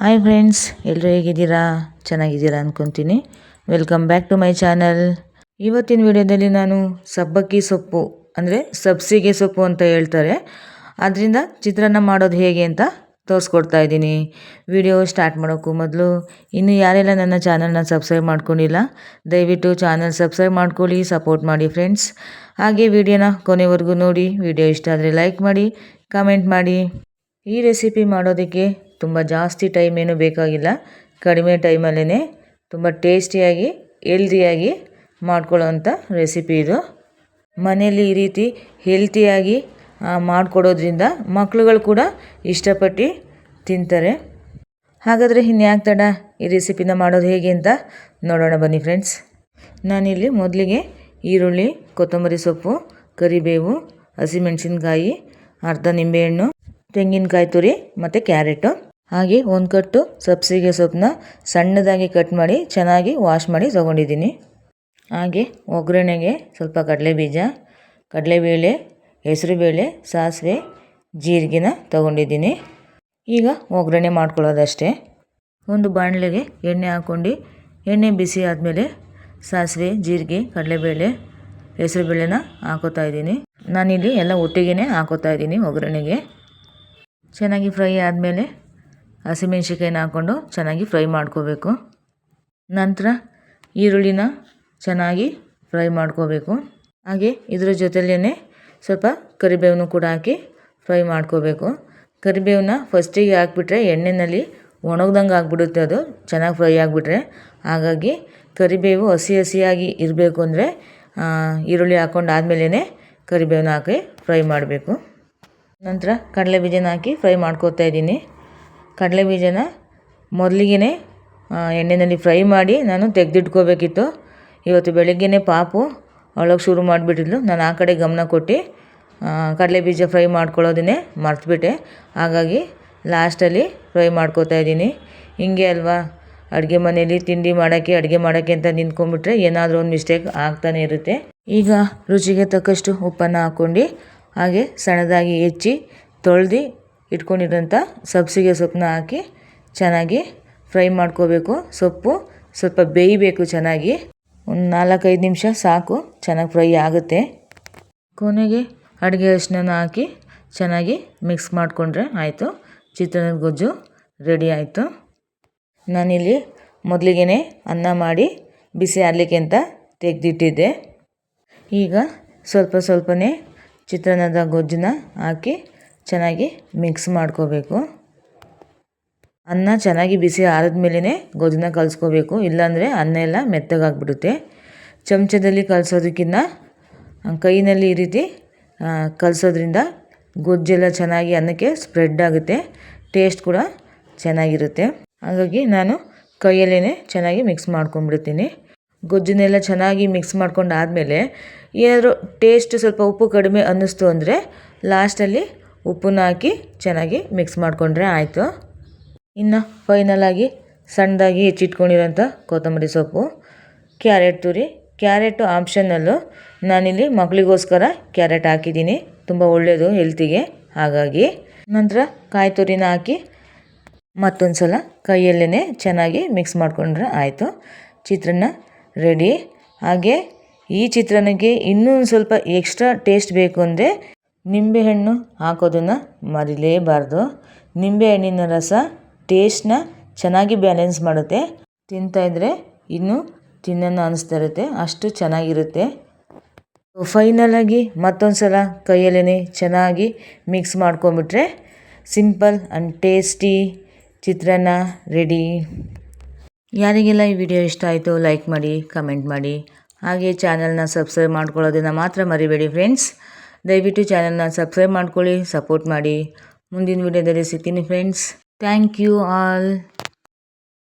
Hi friends ಎಲ್ಲರೂ ಹೇಗಿದ್ದೀರಾ? ಚೆನ್ನಾಗಿದ್ದೀರಾ ಅಂದ್ಕೊತೀನಿ welcome back to my channel ಇವತ್ತಿನ ವಿಡಿಯೋದಲ್ಲಿ ನಾನು ಸಬ್ಬಕ್ಕಿ ಸೊಪ್ಪು, ಅಂದರೆ ಸಬ್ಸಿಗೆ ಸೊಪ್ಪು ಅಂತ ಹೇಳ್ತಾರೆ. ಅದರಿಂದ ಚಿತ್ರಾನ್ನ ಮಾಡೋದು ಹೇಗೆ ಅಂತ ತೋರಿಸ್ಕೊಡ್ತಾ ಇದ್ದೀನಿ. ವಿಡಿಯೋ ಸ್ಟಾರ್ಟ್ ಮಾಡೋಕ್ಕೂ ಮೊದಲು ಇನ್ನು ಯಾರೆಲ್ಲ ನನ್ನ ಚಾನಲ್ನ ಸಬ್ಸ್ಕ್ರೈಬ್ ಮಾಡ್ಕೊಂಡಿಲ್ಲ, ದಯವಿಟ್ಟು ಚಾನಲ್ ಸಬ್ಸ್ಕ್ರೈಬ್ ಮಾಡ್ಕೊಳ್ಳಿ ಸಪೋರ್ಟ್ ಮಾಡಿ ಫ್ರೆಂಡ್ಸ್ ಹಾಗೆ ವಿಡಿಯೋನ ಕೊನೆವರೆಗೂ ನೋಡಿ, ವಿಡಿಯೋ ಇಷ್ಟ ಆದರೆ ಲೈಕ್ ಮಾಡಿ ಕಮೆಂಟ್ ಮಾಡಿ. ಈ ರೆಸಿಪಿ ಮಾಡೋದಕ್ಕೆ ತುಂಬ ಜಾಸ್ತಿ ಟೈಮ್ ಏನೂ ಬೇಕಾಗಿಲ್ಲ. ಕಡಿಮೆ ಟೈಮಲ್ಲೇ ತುಂಬ ಟೇಸ್ಟಿಯಾಗಿ ಹೆಲ್ದಿಯಾಗಿ ಮಾಡ್ಕೊಳ್ಳೋವಂಥ ರೆಸಿಪಿ ಇದು. ಮನೆಯಲ್ಲಿ ಈ ರೀತಿ ಹೆಲ್ತಿಯಾಗಿ ಮಾಡಿಕೊಡೋದ್ರಿಂದ ಮಕ್ಳುಗಳು ಕೂಡ ಇಷ್ಟಪಟ್ಟು ತಿಂತಾರೆ. ಹಾಗಾದರೆ ಇನ್ಯಾಕೆ ತಡ ಈ ರೆಸಿಪಿನ ಮಾಡೋದು ಹೇಗೆ ಅಂತ ನೋಡೋಣ ಬನ್ನಿ ಫ್ರೆಂಡ್ಸ್ ನಾನಿಲ್ಲಿ ಮೊದಲಿಗೆ ಈರುಳ್ಳಿ, ಕೊತ್ತಂಬರಿ ಸೊಪ್ಪು, ಕರಿಬೇವು, ಹಸಿಮೆಣಸಿನ್ಕಾಯಿ, ಅರ್ಧ ನಿಂಬೆಹಣ್ಣು ತೆಂಗಿನಕಾಯಿ ತುರಿ ಮತ್ತು ಕ್ಯಾರೆಟು. ಹಾಗೆ ಒಂದು ಕಟ್ಟು ಸಬ್ಸಿಗೆ ಸೊಪ್ಪನ್ನ ಸಣ್ಣದಾಗಿ ಕಟ್ ಮಾಡಿ ಚೆನ್ನಾಗಿ ವಾಶ್ ಮಾಡಿ ತೊಗೊಂಡಿದ್ದೀನಿ. ಹಾಗೆ ಒಗ್ಗರಣೆಗೆ ಸ್ವಲ್ಪ ಕಡಲೆಬೀಜ, ಕಡಲೆಬೇಳೆ, ಹೆಸರುಬೇಳೆ, ಸಾಸಿವೆ, ಜೀರಿಗೆನ ತೊಗೊಂಡಿದ್ದೀನಿ. ಈಗ ಒಗ್ಗರಣೆ ಮಾಡ್ಕೊಳ್ಳೋದಷ್ಟೇ. ಒಂದು ಬಾಣಲೆಗೆ ಎಣ್ಣೆ ಹಾಕ್ಕೊಂಡು ಎಣ್ಣೆ ಬಿಸಿ ಆದಮೇಲೆ ಸಾಸಿವೆ, ಜೀರಿಗೆ, ಕಡಲೆಬೇಳೆ, ಹೆಸರುಬೇಳೆನ ಹಾಕೋತಾ ಇದ್ದೀನಿ. ನಾನಿಲ್ಲಿ ಎಲ್ಲ ಒಟ್ಟಿಗೆ ಹಾಕೋತಾ ಇದ್ದೀನಿ ಒಗ್ಗರಣೆಗೆ. ಚೆನ್ನಾಗಿ ಫ್ರೈ ಆದಮೇಲೆ ಹಸಿಮೆಣ್ಸಿಕಾಯಿನ ಹಾಕ್ಕೊಂಡು ಚೆನ್ನಾಗಿ ಫ್ರೈ ಮಾಡ್ಕೋಬೇಕು. ನಂತರ ಈರುಳ್ಳಿನ ಚೆನ್ನಾಗಿ ಫ್ರೈ ಮಾಡ್ಕೋಬೇಕು. ಹಾಗೆ ಇದರ ಜೊತೆಲೇ ಸ್ವಲ್ಪ ಕರಿಬೇವನ್ನು ಕೂಡ ಹಾಕಿ ಫ್ರೈ ಮಾಡ್ಕೋಬೇಕು. ಕರಿಬೇವನ್ನ ಫಸ್ಟಿಗೆ ಹಾಕ್ಬಿಟ್ರೆ ಎಣ್ಣೆಯಲ್ಲಿ ಒಣಗ್ದಂಗೆ ಆಗಿಬಿಡುತ್ತೆ ಅದು, ಚೆನ್ನಾಗಿ ಫ್ರೈ ಆಗಿಬಿಟ್ರೆ. ಹಾಗಾಗಿ ಕರಿಬೇವು ಹಸಿ ಹಸಿಯಾಗಿ ಇರಬೇಕು ಅಂದರೆ ಈರುಳ್ಳಿ ಹಾಕ್ಕೊಂಡು ಆದಮೇಲೆ ಕರಿಬೇವನ್ನ ಹಾಕಿ ಫ್ರೈ ಮಾಡಬೇಕು. ನಂತರ ಕಡಲೆ ಬೀಜನ ಹಾಕಿ ಫ್ರೈ ಮಾಡ್ಕೋತಾ ಇದ್ದೀನಿ. ಕಡಲೆ ಬೀಜನ ಮೊದಲಿಗೆ ಎಣ್ಣೆಯಲ್ಲಿ ಫ್ರೈ ಮಾಡಿ ನಾನು ತೆಗೆದಿಟ್ಕೋಬೇಕಿತ್ತು. ಇವತ್ತು ಬೆಳಗ್ಗೆನೇ ಪಾಪು ಅಳೋಕ್ಕೆ ಶುರು ಮಾಡಿಬಿಟ್ಟಿದ್ಲು. ನಾನು ಆ ಕಡೆ ಗಮನ ಕೊಟ್ಟು ಕಡಲೆ ಬೀಜ ಫ್ರೈ ಮಾಡ್ಕೊಳ್ಳೋದನ್ನೇ ಮರ್ತುಬಿಟ್ಟೆ. ಹಾಗಾಗಿ ಲಾಸ್ಟಲ್ಲಿ ಫ್ರೈ ಮಾಡ್ಕೋತಾ ಇದ್ದೀನಿ. ಹಿಂಗೆ ಅಲ್ವಾ? ಅಡುಗೆ ಮನೆಯಲ್ಲಿ ತಿಂಡಿ ಮಾಡೋಕ್ಕೆ, ಅಡುಗೆ ಮಾಡೋಕ್ಕೆ ಅಂತ ನಿಂತ್ಕೊಂಡ್ಬಿಟ್ರೆ ಏನಾದರೂ ಒಂದು ಮಿಸ್ಟೇಕ್ ಆಗ್ತಾನೆ ಇರುತ್ತೆ. ಈಗ ರುಚಿಗೆ ತಕ್ಕಷ್ಟು ಉಪ್ಪನ್ನು ಹಾಕ್ಕೊಂಡು ಹಾಗೆ ಸಣ್ಣದಾಗಿ ಹೆಚ್ಚಿ ತೊಳ್ದು ಇಟ್ಕೊಂಡಿರೋಂಥ ಸಬ್ಸಿಗೆ ಸೊಪ್ಪನ್ನ ಹಾಕಿ ಚೆನ್ನಾಗಿ ಫ್ರೈ ಮಾಡ್ಕೋಬೇಕು. ಸೊಪ್ಪು ಸ್ವಲ್ಪ ಬೇಯಬೇಕು ಚೆನ್ನಾಗಿ. ಒಂದು ನಾಲ್ಕೈದು ನಿಮಿಷ ಸಾಕು, ಚೆನ್ನಾಗಿ ಫ್ರೈ ಆಗುತ್ತೆ. ಕೊನೆಗೆ ಅಡುಗೆ ಅರಿಶಿನ ಹಾಕಿ ಚೆನ್ನಾಗಿ ಮಿಕ್ಸ್ ಮಾಡಿಕೊಂಡ್ರೆ ಆಯಿತು. ಚಿತ್ರಾನ್ನದ ಗೊಜ್ಜು ರೆಡಿ ಆಯಿತು. ನಾನಿಲ್ಲಿ ಮೊದಲಿಗೆ ಅನ್ನ ಮಾಡಿ ಬಿಸಿ ಆಡಲಿಕ್ಕೆ ಅಂತ ತೆಗೆದಿಟ್ಟಿದ್ದೆ. ಈಗ ಸ್ವಲ್ಪ ಸ್ವಲ್ಪನೇ ಚಿತ್ರಾನ್ನದ ಗೊಜ್ಜನ್ನ ಹಾಕಿ ಚೆನ್ನಾಗಿ ಮಿಕ್ಸ್ ಮಾಡ್ಕೋಬೇಕು. ಅನ್ನ ಚೆನ್ನಾಗಿ ಬಿಸಿ ಆರಿದ ಮೇಲೇ ಗೊಜ್ಜನ್ನ ಕಲಿಸ್ಕೋಬೇಕು. ಇಲ್ಲಾಂದರೆ ಅನ್ನ ಎಲ್ಲ ಮೆತ್ತಗಾಗ್ಬಿಡುತ್ತೆ. ಚಮಚದಲ್ಲಿ ಕಲಸೋದಕ್ಕಿಂತ ಕೈಯಲ್ಲಿ ಈ ರೀತಿ ಕಲಸೋದ್ರಿಂದ ಗೊಜ್ಜೆಲ್ಲ ಚೆನ್ನಾಗಿ ಅನ್ನಕ್ಕೆ ಸ್ಪ್ರೆಡ್ ಆಗುತ್ತೆ. ಟೇಸ್ಟ್ ಕೂಡ ಚೆನ್ನಾಗಿರುತ್ತೆ. ಹಾಗಾಗಿ ನಾನು ಕೈಯಲ್ಲೇ ಚೆನ್ನಾಗಿ ಮಿಕ್ಸ್ ಮಾಡ್ಕೊಂಡ್ಬಿಡ್ತೀನಿ. ಗೊಜ್ಜನ್ನೆಲ್ಲ ಚೆನ್ನಾಗಿ ಮಿಕ್ಸ್ ಮಾಡ್ಕೊಂಡು ಆದಮೇಲೆ ಏನಾದರೂ ಟೇಸ್ಟ್ ಸ್ವಲ್ಪ ಉಪ್ಪು ಕಡಿಮೆ ಅನ್ನಿಸ್ತು ಅಂದರೆ ಲಾಸ್ಟಲ್ಲಿ ಉಪ್ಪನ್ನ ಹಾಕಿ ಚೆನ್ನಾಗಿ ಮಿಕ್ಸ್ ಮಾಡಿಕೊಂಡ್ರೆ ಆಯಿತು. ಇನ್ನು ಫೈನಲಾಗಿ ಸಣ್ಣದಾಗಿ ಹೆಚ್ಚಿಟ್ಕೊಂಡಿರೋಂಥ ಕೊತ್ತಂಬರಿ ಸೊಪ್ಪು, ಕ್ಯಾರೆಟ್ ತುರಿ, ಕ್ಯಾರೆಟು ಆಪ್ಷನ್ನಲ್ಲು ನಾನಿಲ್ಲಿ ಮಕ್ಕಳಿಗೋಸ್ಕರ ಕ್ಯಾರೆಟ್ ಹಾಕಿದ್ದೀನಿ. ತುಂಬ ಒಳ್ಳೆಯದು ಹೆಲ್ತಿಗೆ ಹಾಗಾಗಿ ನಂತರ ಕಾಯಿ ತುರಿನ ಹಾಕಿ ಮತ್ತೊಂದು ಸಲ ಕೈಯಲ್ಲೇ ಚೆನ್ನಾಗಿ ಮಿಕ್ಸ್ ಮಾಡಿಕೊಂಡ್ರೆ ಆಯಿತು. ಚಿತ್ರಾನ್ನ ರೆಡಿ ಹಾಗೆ ಈ ಚಿತ್ರಾನ್ನಕ್ಕೆ ಇನ್ನೂ ಸ್ವಲ್ಪ ಎಕ್ಸ್ಟ್ರಾ ಟೇಸ್ಟ್ ಬೇಕು ಅಂದರೆ ನಿಂಬೆಹಣ್ಣು ಹಾಕೋದನ್ನು ಮರಿಲೇಬಾರ್ದು. ನಿಂಬೆಹಣ್ಣಿನ ರಸ ಟೇಸ್ಟ್ನ ಚೆನ್ನಾಗಿ ಬ್ಯಾಲೆನ್ಸ್ ಮಾಡುತ್ತೆ. ತಿಂತಾಯಿದ್ರೆ ಇನ್ನೂ ತಿನ್ನೋಣ ಅನಿಸ್ತಾ ಇರುತ್ತೆ, ಅಷ್ಟು ಚೆನ್ನಾಗಿರುತ್ತೆ. ಫೈನಲಾಗಿ ಮತ್ತೊಂದು ಸಲ ಕೈಯಲ್ಲೇ ಚೆನ್ನಾಗಿ mix ಮಾಡ್ಕೊಂಬಿಟ್ರೆ simple and tasty chitranna ready ಯಾರಿಗೆಲ್ಲ ಈ ವಿಡಿಯೋ ಇಷ್ಟ ಆಯಿತು ಲೈಕ್ ಮಾಡಿ ಕಮೆಂಟ್ ಮಾಡಿ, ಹಾಗೆ ಚಾನಲ್ನ ಸಬ್ಸ್ಕ್ರೈಬ್ ಮಾಡ್ಕೊಳ್ಳೋದನ್ನು ಮಾತ್ರ ಮರಿಬೇಡಿ ಫ್ರೆಂಡ್ಸ್ ದಯವಿಟ್ಟು ಚಾನಲ್ನ ಸಬ್ಸ್ಕ್ರೈಬ್ ಮಾಡ್ಕೊಳ್ಳಿ ಸಪೋರ್ಟ್ ಮಾಡಿ. ಮುಂದಿನ ವಿಡಿಯೋದಲ್ಲಿ ಸಿಗ್ತೀನಿ ಫ್ರೆಂಡ್ಸ್ ಥ್ಯಾಂಕ್ ಯು ಆಲ್